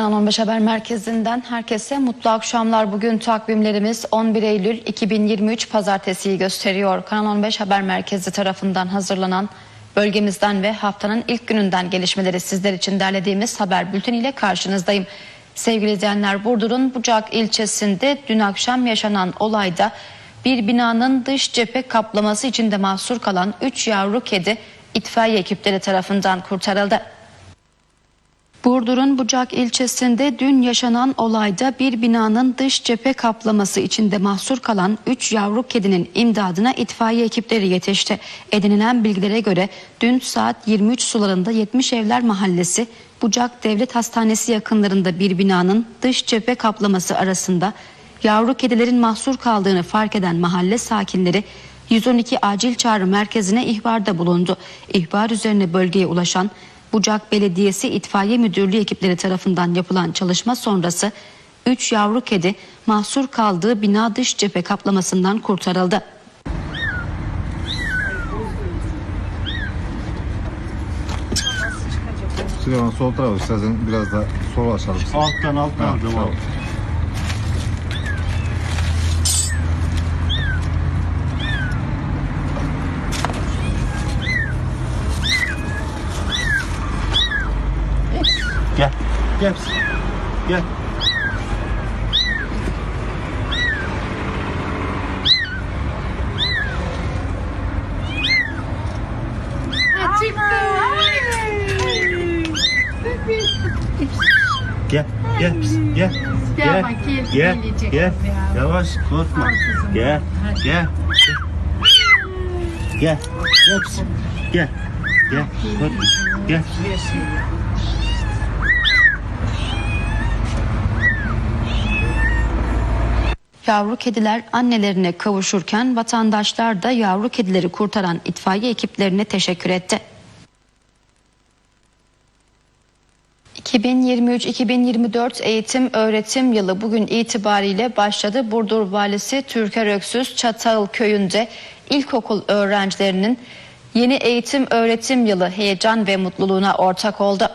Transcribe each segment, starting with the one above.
Kanal 15 Haber Merkezi'nden herkese mutlu akşamlar. Bugün takvimlerimiz 11 Eylül 2023 Pazartesi'yi gösteriyor. Kanal 15 Haber Merkezi tarafından hazırlanan bölgemizden ve haftanın ilk gününden gelişmeleri sizler için derlediğimiz haber bülteniyle karşınızdayım. Sevgili izleyenler Burdur'un Bucak ilçesinde dün akşam yaşanan olayda bir binanın dış cephe kaplaması içinde mahsur kalan 3 yavru kedi itfaiye ekipleri tarafından kurtarıldı. Burdur'un Bucak ilçesinde dün yaşanan olayda bir binanın dış cephe kaplaması içinde mahsur kalan 3 yavru kedinin imdadına itfaiye ekipleri yetişti. Edinilen bilgilere göre dün saat 23 sularında 70 Evler Mahallesi Bucak Devlet Hastanesi yakınlarında bir binanın dış cephe kaplaması arasında yavru kedilerin mahsur kaldığını fark eden mahalle sakinleri 112 acil çağrı merkezine ihbarda bulundu. İhbar üzerine bölgeye ulaşan Bucak Belediyesi İtfaiye Müdürlüğü ekipleri tarafından yapılan çalışma sonrası 3 yavru kedi mahsur kaldığı bina dış cephe kaplamasından kurtarıldı. Süleyman sol tarafı istersen biraz da sol açalım. Alttan alttan Ha, Gel. Gel. Gel. Gel, gel, gel. Gel, gel, gelecek gel. ya. Yavaş, korkma. Gel, gel. Gel, gel. Gel, gel, korkma. Gel. Yavru kediler annelerine kavuşurken vatandaşlar da yavru kedileri kurtaran itfaiye ekiplerine teşekkür etti. 2023-2024 eğitim öğretim yılı bugün itibariyle başladı. Burdur Valisi Türker Öksüz Çatal köyünde ilkokul öğrencilerinin yeni eğitim öğretim yılı heyecan ve mutluluğuna ortak oldu.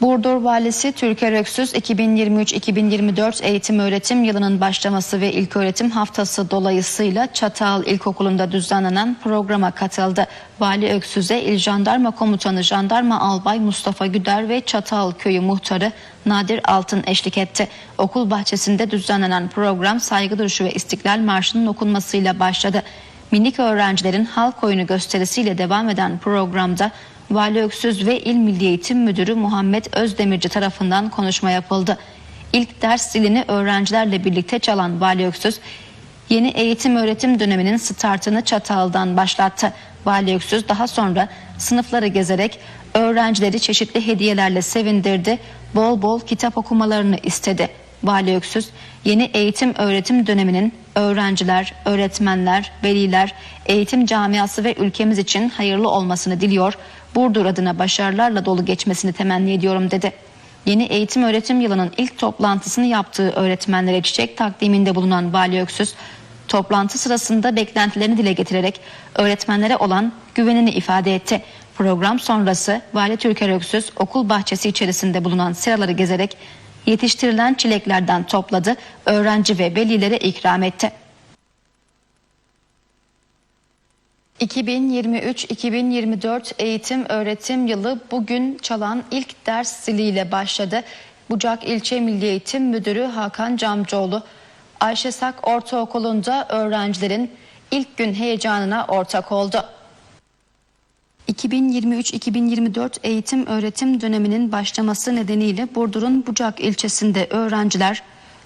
Burdur Valisi Türker Öksüz 2023-2024 eğitim öğretim yılının başlaması ve ilköğretim haftası dolayısıyla Çatal İlkokulu'nda düzenlenen programa katıldı. Vali Öksüz'e İl Jandarma Komutanı Jandarma Albay Mustafa Güder ve Çatal Köyü Muhtarı Nadir Altın eşlik etti. Okul bahçesinde düzenlenen program saygı duruşu ve İstiklal Marşı'nın okunmasıyla başladı. Minik öğrencilerin halk oyunu gösterisiyle devam eden programda Vali Öksüz ve İl Milli Eğitim Müdürü Muhammed Özdemirci tarafından konuşma yapıldı. İlk ders zilini öğrencilerle birlikte çalan Vali Öksüz, yeni eğitim öğretim döneminin startını Çatal'dan başlattı. Vali Öksüz daha sonra sınıfları gezerek öğrencileri çeşitli hediyelerle sevindirdi, bol bol kitap okumalarını istedi. Vali Öksüz, yeni eğitim öğretim döneminin öğrenciler, öğretmenler, veliler, eğitim camiası ve ülkemiz için hayırlı olmasını diliyor. Burdur adına başarılarla dolu geçmesini temenni ediyorum dedi. Yeni eğitim öğretim yılının ilk toplantısını yaptığı öğretmenlere çiçek takdiminde bulunan Vali Öksüz, toplantı sırasında beklentilerini dile getirerek öğretmenlere olan güvenini ifade etti. Program sonrası Vali Türker Öksüz okul bahçesi içerisinde bulunan seraları gezerek yetiştirilen çileklerden topladı, öğrenci ve velilere ikram etti. 2023-2024 eğitim öğretim yılı bugün çalan ilk ders ziliyle başladı. Bucak İlçe Milli Eğitim Müdürü Hakan Camcıoğlu, Ayşe Sak Ortaokulu'nda öğrencilerin ilk gün heyecanına ortak oldu. 2023-2024 eğitim öğretim döneminin başlaması nedeniyle Burdur'un Bucak ilçesinde öğrenciler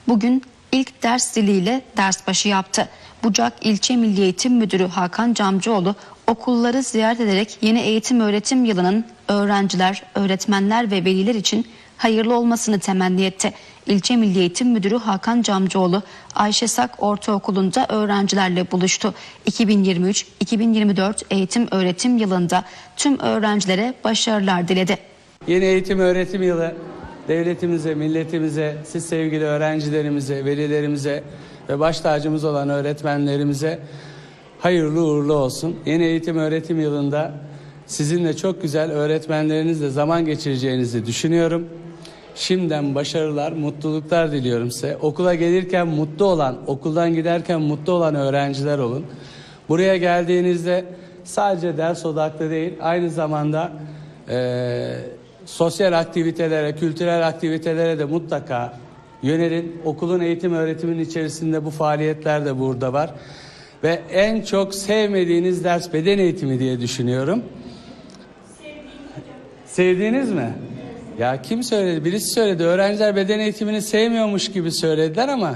bugün ilk ders ziliyle ders başı yaptı. Bucak İlçe Milli Eğitim Müdürü Hakan Camcıoğlu okulları ziyaret ederek yeni eğitim öğretim yılının öğrenciler, öğretmenler ve veliler için hayırlı olmasını temenni etti. İlçe Milli Eğitim Müdürü Hakan Camcıoğlu Ayşe Sak Ortaokulu'nda öğrencilerle buluştu. 2023-2024 eğitim öğretim yılında tüm öğrencilere başarılar diledi. Yeni eğitim öğretim yılı devletimize, milletimize, siz sevgili öğrencilerimize, velilerimize ve baş tacımız olan öğretmenlerimize hayırlı uğurlu olsun. Yeni eğitim öğretim yılında sizinle çok güzel öğretmenlerinizle zaman geçireceğinizi düşünüyorum. Şimdiden başarılar, mutluluklar diliyorum size. Okula gelirken mutlu olan, okuldan giderken mutlu olan öğrenciler olun. Buraya geldiğinizde sadece ders odaklı değil, aynı zamanda eee, sosyal aktivitelere, kültürel aktivitelere de mutlaka yönelin. Okulun eğitim öğretimin içerisinde bu faaliyetler de burada var. Ve en çok sevmediğiniz ders beden eğitimi diye düşünüyorum. Sevdiğiniz mi? Ya kim söyledi? Birisi söyledi. Öğrenciler beden eğitimini sevmiyormuş gibi söylediler ama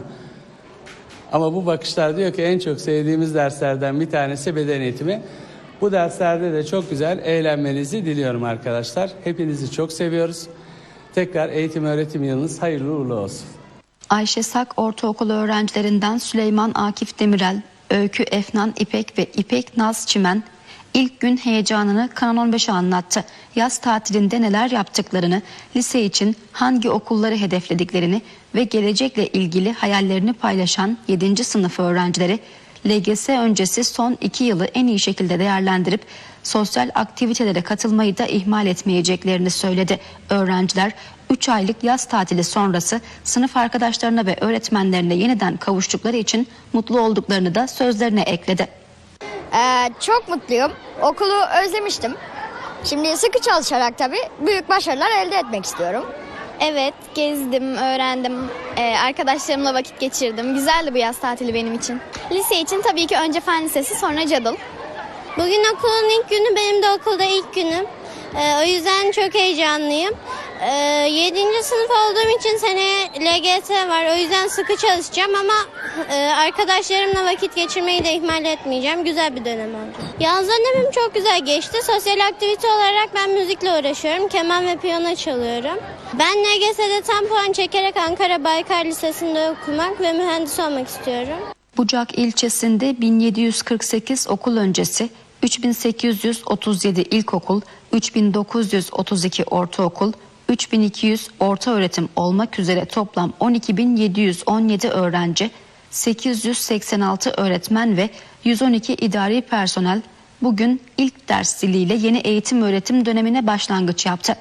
ama bu bakışlar diyor ki en çok sevdiğimiz derslerden bir tanesi beden eğitimi. Bu derslerde de çok güzel eğlenmenizi diliyorum arkadaşlar. Hepinizi çok seviyoruz. Tekrar eğitim öğretim yılınız hayırlı uğurlu olsun. Ayşe Sak Ortaokulu öğrencilerinden Süleyman Akif Demirel, Öykü Efnan İpek ve İpek Naz Çimen ilk gün heyecanını Kanal 15'e anlattı. Yaz tatilinde neler yaptıklarını, lise için hangi okulları hedeflediklerini ve gelecekle ilgili hayallerini paylaşan 7. sınıf öğrencileri LGS öncesi son iki yılı en iyi şekilde değerlendirip sosyal aktivitelere katılmayı da ihmal etmeyeceklerini söyledi. Öğrenciler 3 aylık yaz tatili sonrası sınıf arkadaşlarına ve öğretmenlerine yeniden kavuştukları için mutlu olduklarını da sözlerine ekledi. Ee, çok mutluyum. Okulu özlemiştim. Şimdi sıkı çalışarak tabii büyük başarılar elde etmek istiyorum. Evet, gezdim, öğrendim, Ee, arkadaşlarımla vakit geçirdim. Güzeldi bu yaz tatili benim için. Lise için tabii ki önce fen lisesi sonra Cadıl. Bugün okulun ilk günü benim de okulda ilk günüm. Ee, o yüzden çok heyecanlıyım. Ee, 7. sınıf olduğum için seneye LGS var. O yüzden sıkı çalışacağım ama e, arkadaşlarımla vakit geçirmeyi de ihmal etmeyeceğim. Güzel bir dönem oldu. Yaz dönemim çok güzel geçti. Sosyal aktivite olarak ben müzikle uğraşıyorum. Keman ve piyano çalıyorum. Ben LGS'de tam puan çekerek Ankara Baykar Lisesi'nde okumak ve mühendis olmak istiyorum. Bucak ilçesinde 1748 okul öncesi, 3837 ilkokul, 3932 ortaokul, 3200 orta öğretim olmak üzere toplam 12717 öğrenci, 886 öğretmen ve 112 idari personel bugün ilk ders diliyle yeni eğitim öğretim dönemine başlangıç yaptı.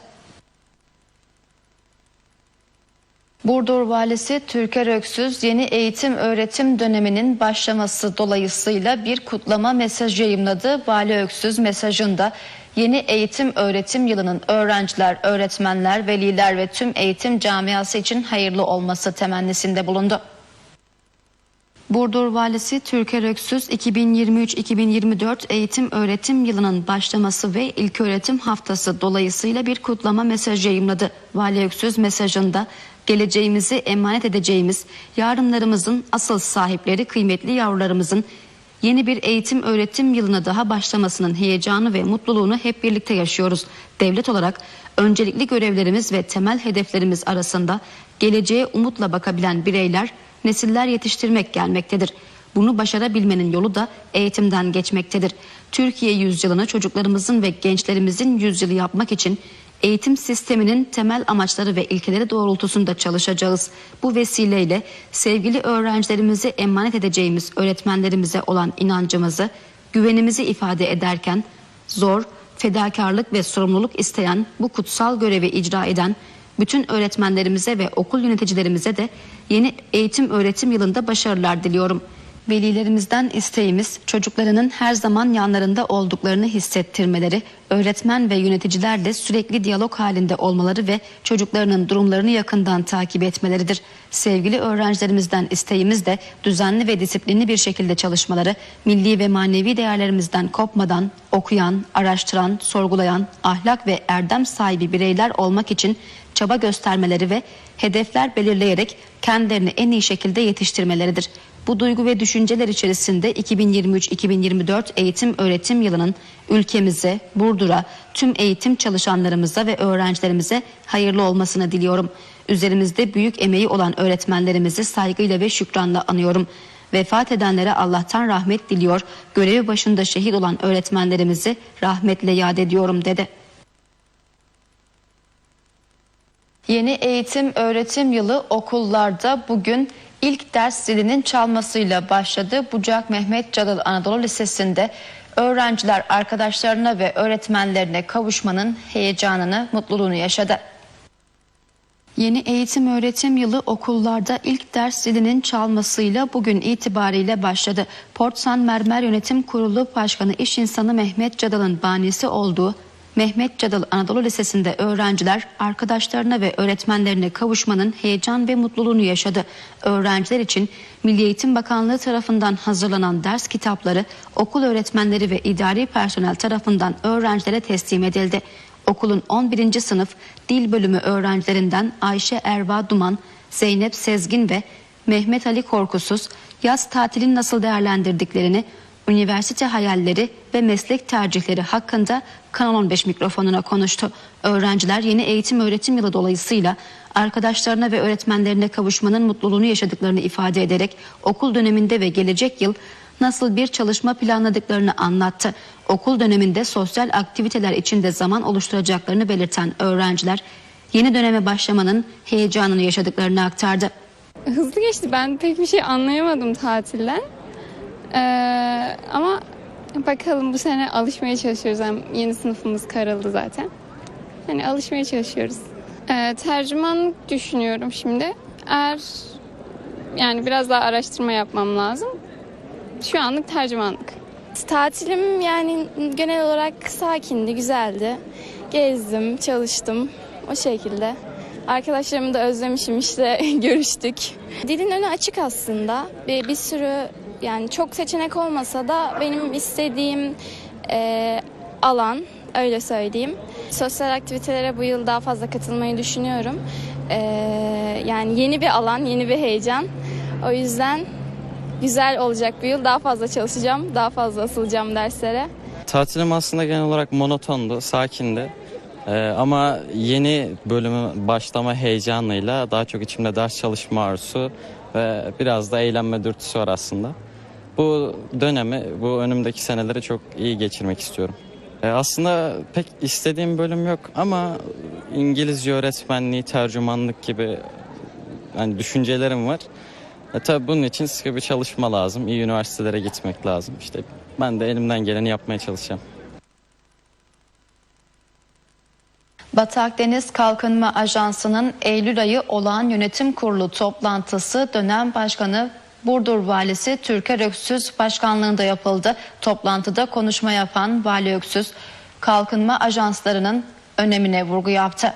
Burdur Valisi Türker Öksüz yeni eğitim öğretim döneminin başlaması dolayısıyla bir kutlama mesajı yayımladı. Vali Öksüz mesajında yeni eğitim öğretim yılının öğrenciler, öğretmenler, veliler ve tüm eğitim camiası için hayırlı olması temennisinde bulundu. Burdur Valisi Türker Öksüz 2023-2024 eğitim öğretim yılının başlaması ve ilköğretim haftası dolayısıyla bir kutlama mesajı yayımladı. Vali Öksüz mesajında geleceğimizi emanet edeceğimiz yarınlarımızın asıl sahipleri kıymetli yavrularımızın Yeni bir eğitim öğretim yılına daha başlamasının heyecanı ve mutluluğunu hep birlikte yaşıyoruz. Devlet olarak öncelikli görevlerimiz ve temel hedeflerimiz arasında geleceğe umutla bakabilen bireyler, nesiller yetiştirmek gelmektedir. Bunu başarabilmenin yolu da eğitimden geçmektedir. Türkiye yüzyılını çocuklarımızın ve gençlerimizin yüzyılı yapmak için eğitim sisteminin temel amaçları ve ilkeleri doğrultusunda çalışacağız. Bu vesileyle sevgili öğrencilerimizi emanet edeceğimiz öğretmenlerimize olan inancımızı, güvenimizi ifade ederken zor, fedakarlık ve sorumluluk isteyen bu kutsal görevi icra eden bütün öğretmenlerimize ve okul yöneticilerimize de yeni eğitim öğretim yılında başarılar diliyorum. Velilerimizden isteğimiz çocuklarının her zaman yanlarında olduklarını hissettirmeleri, öğretmen ve yöneticilerle sürekli diyalog halinde olmaları ve çocuklarının durumlarını yakından takip etmeleridir. Sevgili öğrencilerimizden isteğimiz de düzenli ve disiplinli bir şekilde çalışmaları, milli ve manevi değerlerimizden kopmadan okuyan, araştıran, sorgulayan, ahlak ve erdem sahibi bireyler olmak için çaba göstermeleri ve hedefler belirleyerek kendilerini en iyi şekilde yetiştirmeleridir. Bu duygu ve düşünceler içerisinde 2023-2024 eğitim öğretim yılının ülkemize, Burdur'a, tüm eğitim çalışanlarımıza ve öğrencilerimize hayırlı olmasını diliyorum. Üzerimizde büyük emeği olan öğretmenlerimizi saygıyla ve şükranla anıyorum. Vefat edenlere Allah'tan rahmet diliyor, görevi başında şehit olan öğretmenlerimizi rahmetle yad ediyorum dedi. Yeni eğitim öğretim yılı okullarda bugün ilk ders zilinin çalmasıyla başladı. Bucak Mehmet Cadıl Anadolu Lisesi'nde öğrenciler arkadaşlarına ve öğretmenlerine kavuşmanın heyecanını, mutluluğunu yaşadı. Yeni eğitim öğretim yılı okullarda ilk ders zilinin çalmasıyla bugün itibariyle başladı. Portsan Mermer Yönetim Kurulu Başkanı İş İnsanı Mehmet Cadal'ın banisi olduğu Mehmet Cadal Anadolu Lisesi'nde öğrenciler arkadaşlarına ve öğretmenlerine kavuşmanın heyecan ve mutluluğunu yaşadı. Öğrenciler için Milli Eğitim Bakanlığı tarafından hazırlanan ders kitapları okul öğretmenleri ve idari personel tarafından öğrencilere teslim edildi. Okulun 11. sınıf dil bölümü öğrencilerinden Ayşe Erva Duman, Zeynep Sezgin ve Mehmet Ali Korkusuz yaz tatilini nasıl değerlendirdiklerini, üniversite hayalleri ve meslek tercihleri hakkında Kanal 15 mikrofonuna konuştu. Öğrenciler yeni eğitim öğretim yılı dolayısıyla arkadaşlarına ve öğretmenlerine kavuşmanın mutluluğunu yaşadıklarını ifade ederek okul döneminde ve gelecek yıl nasıl bir çalışma planladıklarını anlattı. Okul döneminde sosyal aktiviteler için de zaman oluşturacaklarını belirten öğrenciler yeni döneme başlamanın heyecanını yaşadıklarını aktardı. Hızlı geçti. Ben pek bir şey anlayamadım tatilden. Ee, ama bakalım bu sene alışmaya çalışıyoruz. Hem yeni sınıfımız karıldı zaten. Hani alışmaya çalışıyoruz. Ee, tercümanlık düşünüyorum şimdi. Eğer yani biraz daha araştırma yapmam lazım. Şu anlık tercümanlık. Tatilim yani genel olarak sakindi, güzeldi. Gezdim, çalıştım o şekilde. Arkadaşlarımı da özlemişim işte görüştük. Dilin önü açık aslında. Bir, bir sürü yani çok seçenek olmasa da benim istediğim e, alan öyle söyleyeyim. Sosyal aktivitelere bu yıl daha fazla katılmayı düşünüyorum. E, yani yeni bir alan, yeni bir heyecan. O yüzden güzel olacak bir yıl. Daha fazla çalışacağım, daha fazla asılacağım derslere. Tatilim aslında genel olarak monotondu, sakindi. Ee, ama yeni bölümü başlama heyecanıyla daha çok içimde ders çalışma arzusu ve biraz da eğlenme dürtüsü var aslında. Bu dönemi, bu önümdeki seneleri çok iyi geçirmek istiyorum. Ee, aslında pek istediğim bölüm yok ama İngilizce öğretmenliği, tercümanlık gibi hani düşüncelerim var. E tabii bunun için sıkı bir çalışma lazım. İyi üniversitelere gitmek lazım. İşte ben de elimden geleni yapmaya çalışacağım. Batı Akdeniz Kalkınma Ajansı'nın Eylül ayı olağan yönetim kurulu toplantısı dönem başkanı Burdur Valisi Türker Öksüz başkanlığında yapıldı. Toplantıda konuşma yapan Vali Öksüz kalkınma ajanslarının önemine vurgu yaptı.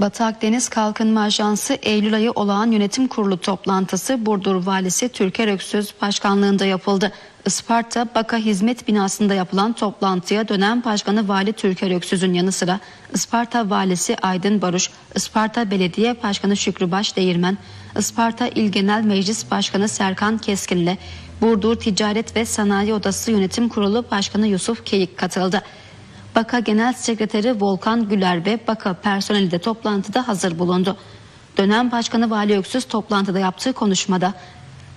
Batı Akdeniz Kalkınma Ajansı Eylül ayı olağan yönetim kurulu toplantısı Burdur Valisi Türker Öksüz başkanlığında yapıldı. Isparta Baka Hizmet Binası'nda yapılan toplantıya dönem başkanı Vali Türker Öksüz'ün yanı sıra Isparta Valisi Aydın Baruş, Isparta Belediye Başkanı Şükrü Baş Değirmen, Isparta İl Genel Meclis Başkanı Serkan Keskin'le Burdur Ticaret ve Sanayi Odası Yönetim Kurulu Başkanı Yusuf Keyik katıldı. Baka Genel Sekreteri Volkan Güler ve Baka personeli de toplantıda hazır bulundu. Dönem Başkanı Vali Öksüz toplantıda yaptığı konuşmada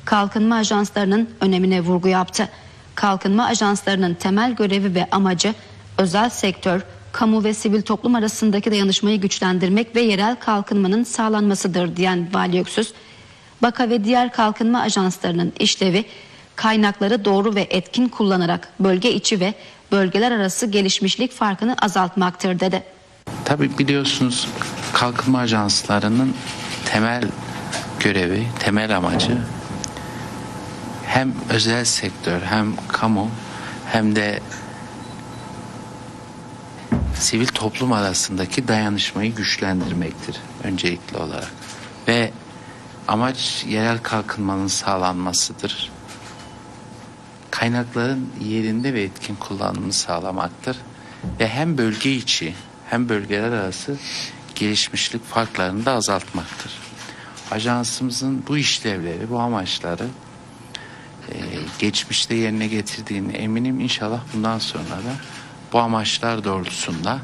kalkınma ajanslarının önemine vurgu yaptı. Kalkınma ajanslarının temel görevi ve amacı özel sektör, kamu ve sivil toplum arasındaki dayanışmayı güçlendirmek ve yerel kalkınmanın sağlanmasıdır diyen Vali Öksüz, Baka ve diğer kalkınma ajanslarının işlevi kaynakları doğru ve etkin kullanarak bölge içi ve bölgeler arası gelişmişlik farkını azaltmaktır dedi. Tabii biliyorsunuz kalkınma ajanslarının temel görevi, temel amacı hem özel sektör hem kamu hem de sivil toplum arasındaki dayanışmayı güçlendirmektir öncelikli olarak. Ve amaç yerel kalkınmanın sağlanmasıdır. Kaynakların yerinde ve etkin kullanımını sağlamaktır. Ve hem bölge içi hem bölgeler arası gelişmişlik farklarını da azaltmaktır. Ajansımızın bu işlevleri, bu amaçları e, geçmişte yerine getirdiğini eminim. İnşallah bundan sonra da bu amaçlar doğrultusunda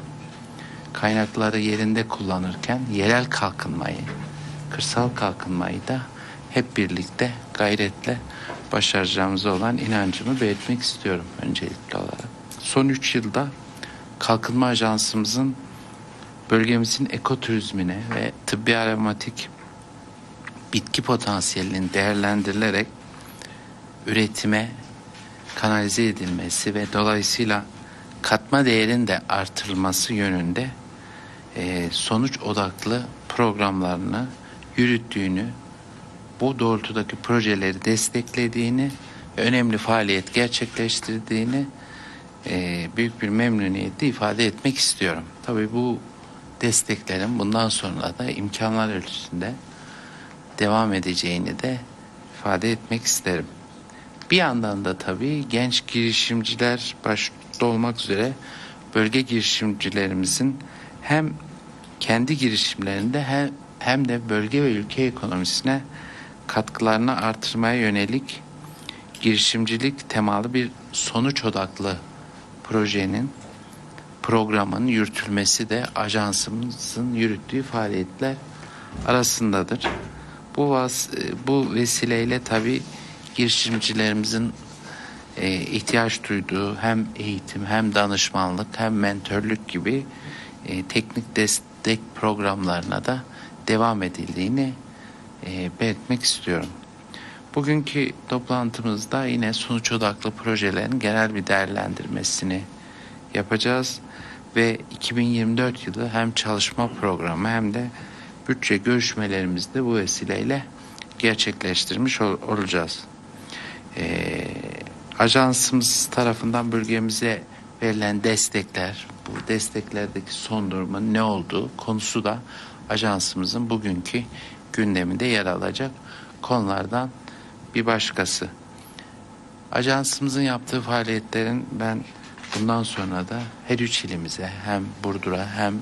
kaynakları yerinde kullanırken yerel kalkınmayı, kırsal kalkınmayı da hep birlikte gayretle başaracağımıza olan inancımı belirtmek istiyorum öncelikli olarak. Son üç yılda Kalkınma Ajansımızın bölgemizin ekoturizmine ve tıbbi aromatik bitki potansiyelinin değerlendirilerek üretime kanalize edilmesi ve dolayısıyla katma değerin de artırılması yönünde sonuç odaklı programlarını yürüttüğünü, bu doğrultudaki projeleri desteklediğini, ve önemli faaliyet gerçekleştirdiğini e, büyük bir memnuniyetle ifade etmek istiyorum. Tabii bu desteklerin bundan sonra da imkanlar ölçüsünde devam edeceğini de ifade etmek isterim. Bir yandan da tabii genç girişimciler başta olmak üzere bölge girişimcilerimizin hem kendi girişimlerinde hem, de bölge ve ülke ekonomisine katkılarını artırmaya yönelik girişimcilik temalı bir sonuç odaklı projenin programın yürütülmesi de ajansımızın yürüttüğü faaliyetler arasındadır. Bu vas bu vesileyle tabi girişimcilerimizin e, ihtiyaç duyduğu hem eğitim hem danışmanlık hem mentörlük gibi e, teknik destek programlarına da devam edildiğini e, belirtmek istiyorum. Bugünkü toplantımızda yine sonuç odaklı projelerin genel bir değerlendirmesini yapacağız ve 2024 yılı hem çalışma programı hem de bütçe görüşmelerimizde bu vesileyle gerçekleştirmiş ol- olacağız. Ee, ajansımız tarafından bölgemize verilen destekler, bu desteklerdeki son durumun ne olduğu konusu da ajansımızın bugünkü gündeminde yer alacak konulardan bir başkası. Ajansımızın yaptığı faaliyetlerin ben bundan sonra da her üç ilimize hem Burdur'a hem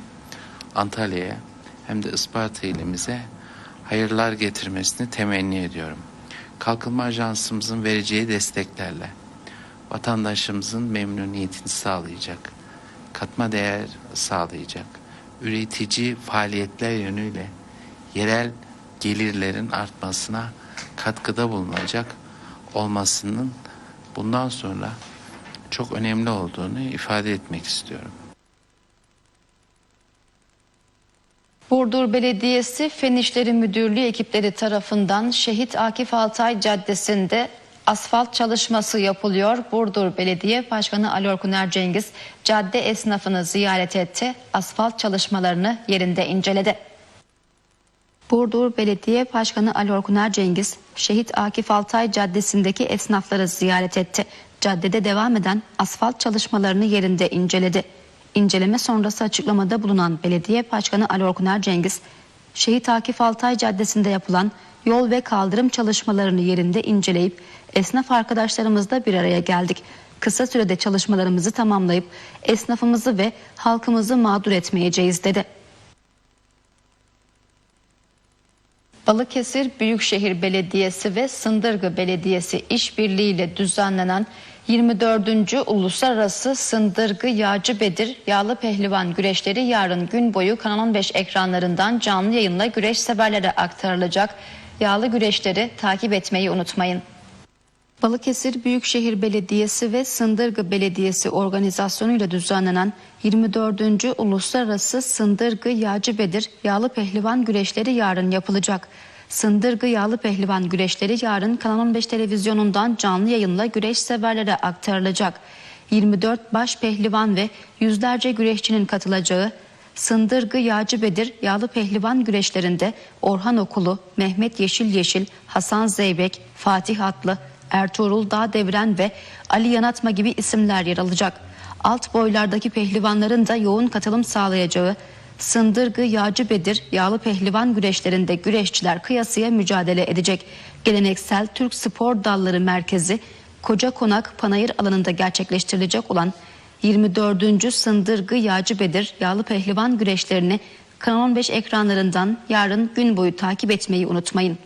Antalya'ya hem de Isparta ilimize hayırlar getirmesini temenni ediyorum. Kalkınma Ajansımızın vereceği desteklerle vatandaşımızın memnuniyetini sağlayacak, katma değer sağlayacak, üretici faaliyetler yönüyle yerel gelirlerin artmasına katkıda bulunacak olmasının bundan sonra çok önemli olduğunu ifade etmek istiyorum. Burdur Belediyesi Fen İşleri Müdürlüğü ekipleri tarafından Şehit Akif Altay Caddesi'nde asfalt çalışması yapılıyor. Burdur Belediye Başkanı Ali Orkuner Cengiz cadde esnafını ziyaret etti. Asfalt çalışmalarını yerinde inceledi. Burdur Belediye Başkanı Ali Orkuner Cengiz, Şehit Akif Altay Caddesi'ndeki esnafları ziyaret etti. Caddede devam eden asfalt çalışmalarını yerinde inceledi. İnceleme sonrası açıklamada bulunan Belediye Başkanı Ali Orkuner Cengiz, Şehit Akif Altay Caddesi'nde yapılan yol ve kaldırım çalışmalarını yerinde inceleyip esnaf arkadaşlarımızla bir araya geldik. Kısa sürede çalışmalarımızı tamamlayıp esnafımızı ve halkımızı mağdur etmeyeceğiz dedi. Balıkesir Büyükşehir Belediyesi ve Sındırgı Belediyesi işbirliğiyle düzenlenen 24. Uluslararası Sındırgı Yağcı Bedir Yağlı Pehlivan güreşleri yarın gün boyu Kanal 15 ekranlarından canlı yayınla güreş severlere aktarılacak. Yağlı güreşleri takip etmeyi unutmayın. Balıkesir Büyükşehir Belediyesi ve Sındırgı Belediyesi organizasyonuyla düzenlenen 24. Uluslararası Sındırgı Yağcı Bedir Yağlı Pehlivan güreşleri yarın yapılacak. Sındırgı Yağlı Pehlivan güreşleri yarın Kanal 15 televizyonundan canlı yayınla güreş severlere aktarılacak. 24 baş pehlivan ve yüzlerce güreşçinin katılacağı Sındırgı Yağcı Bedir Yağlı Pehlivan güreşlerinde Orhan Okulu, Mehmet Yeşil Yeşil, Hasan Zeybek, Fatih Atlı, Ertuğrul Dağdevren ve Ali Yanatma gibi isimler yer alacak. Alt boylardaki pehlivanların da yoğun katılım sağlayacağı Sındırgı Yağcı Bedir Yağlı Pehlivan güreşlerinde güreşçiler kıyasıya mücadele edecek. Geleneksel Türk Spor Dalları Merkezi Koca Konak Panayır alanında gerçekleştirilecek olan 24. Sındırgı Yağcı Bedir Yağlı Pehlivan güreşlerini Kanal 15 ekranlarından yarın gün boyu takip etmeyi unutmayın.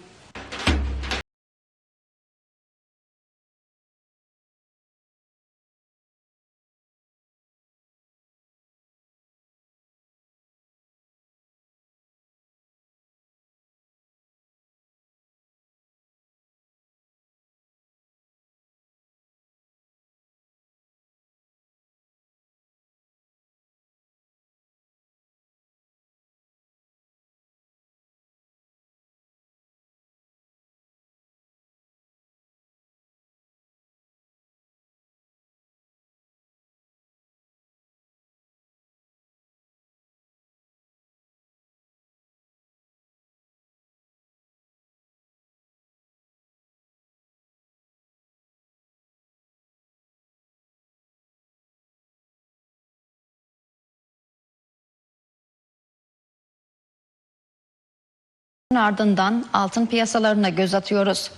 Ardından altın piyasalarına göz atıyoruz.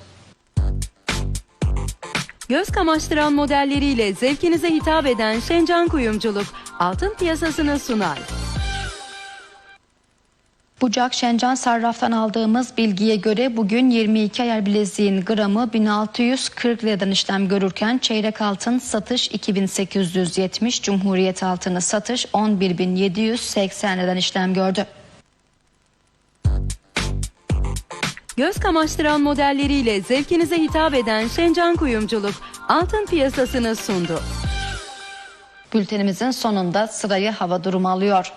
Göz kamaştıran modelleriyle zevkinize hitap eden Şencan Kuyumculuk altın piyasasını sunar. Bucak Şencan Sarraf'tan aldığımız bilgiye göre bugün 22 ayar bileziğin gramı 1640 liradan işlem görürken çeyrek altın satış 2870, Cumhuriyet altını satış 11780 liradan işlem gördü. Göz kamaştıran modelleriyle zevkinize hitap eden Şencan Kuyumculuk altın piyasasını sundu. Bültenimizin sonunda sırayı hava durumu alıyor.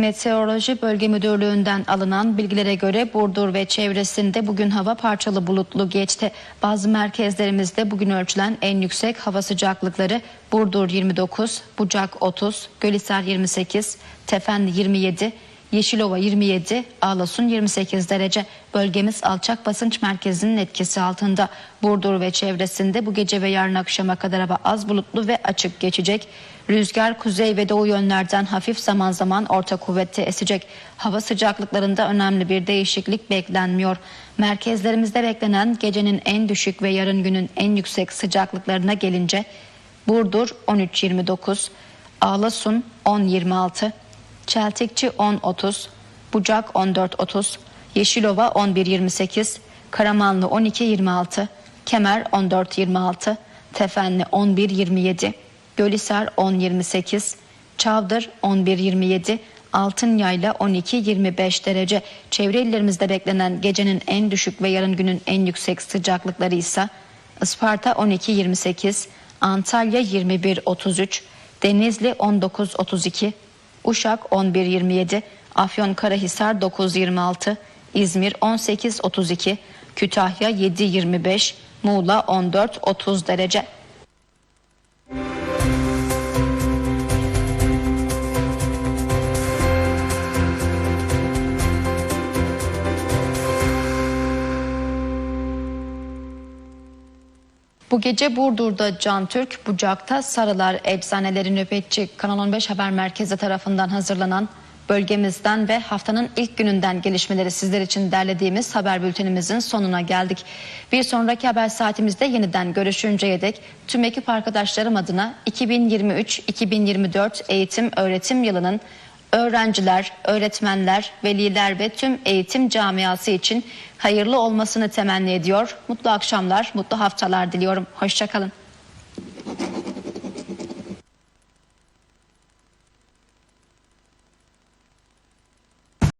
Meteoroloji Bölge Müdürlüğü'nden alınan bilgilere göre Burdur ve çevresinde bugün hava parçalı bulutlu geçti. Bazı merkezlerimizde bugün ölçülen en yüksek hava sıcaklıkları Burdur 29, Bucak 30, Gölhisar 28, Tefendi 27, Yeşilova 27, Ağlasun 28 derece. Bölgemiz alçak basınç merkezinin etkisi altında. Burdur ve çevresinde bu gece ve yarın akşama kadar hava az bulutlu ve açık geçecek. Rüzgar kuzey ve doğu yönlerden hafif zaman zaman orta kuvvette esecek. Hava sıcaklıklarında önemli bir değişiklik beklenmiyor. Merkezlerimizde beklenen gecenin en düşük ve yarın günün en yüksek sıcaklıklarına gelince Burdur 13-29, Ağlasun 10-26, Çeltikçi 10.30, Bucak 14.30, Yeşilova 11.28, Karamanlı 12.26, Kemer 14.26, Tefenli 11.27, Gölhisar 10.28, Çavdır 11.27, Altınyayla 12-25 derece. Çevre illerimizde beklenen gecenin en düşük ve yarın günün en yüksek sıcaklıkları ise Isparta 12-28, Antalya 21-33, Denizli 19-32, Uşak 11.27, Afyonkarahisar 9.26, İzmir 18.32, Kütahya 7.25, Muğla 14.30 derece. Bu gece Burdur'da Can Türk, Bucak'ta Sarılar Eczaneleri Nöbetçi Kanal 15 Haber Merkezi tarafından hazırlanan bölgemizden ve haftanın ilk gününden gelişmeleri sizler için derlediğimiz haber bültenimizin sonuna geldik. Bir sonraki haber saatimizde yeniden görüşünceye dek tüm ekip arkadaşlarım adına 2023-2024 eğitim öğretim yılının öğrenciler, öğretmenler, veliler ve tüm eğitim camiası için hayırlı olmasını temenni ediyor. Mutlu akşamlar, mutlu haftalar diliyorum. Hoşçakalın.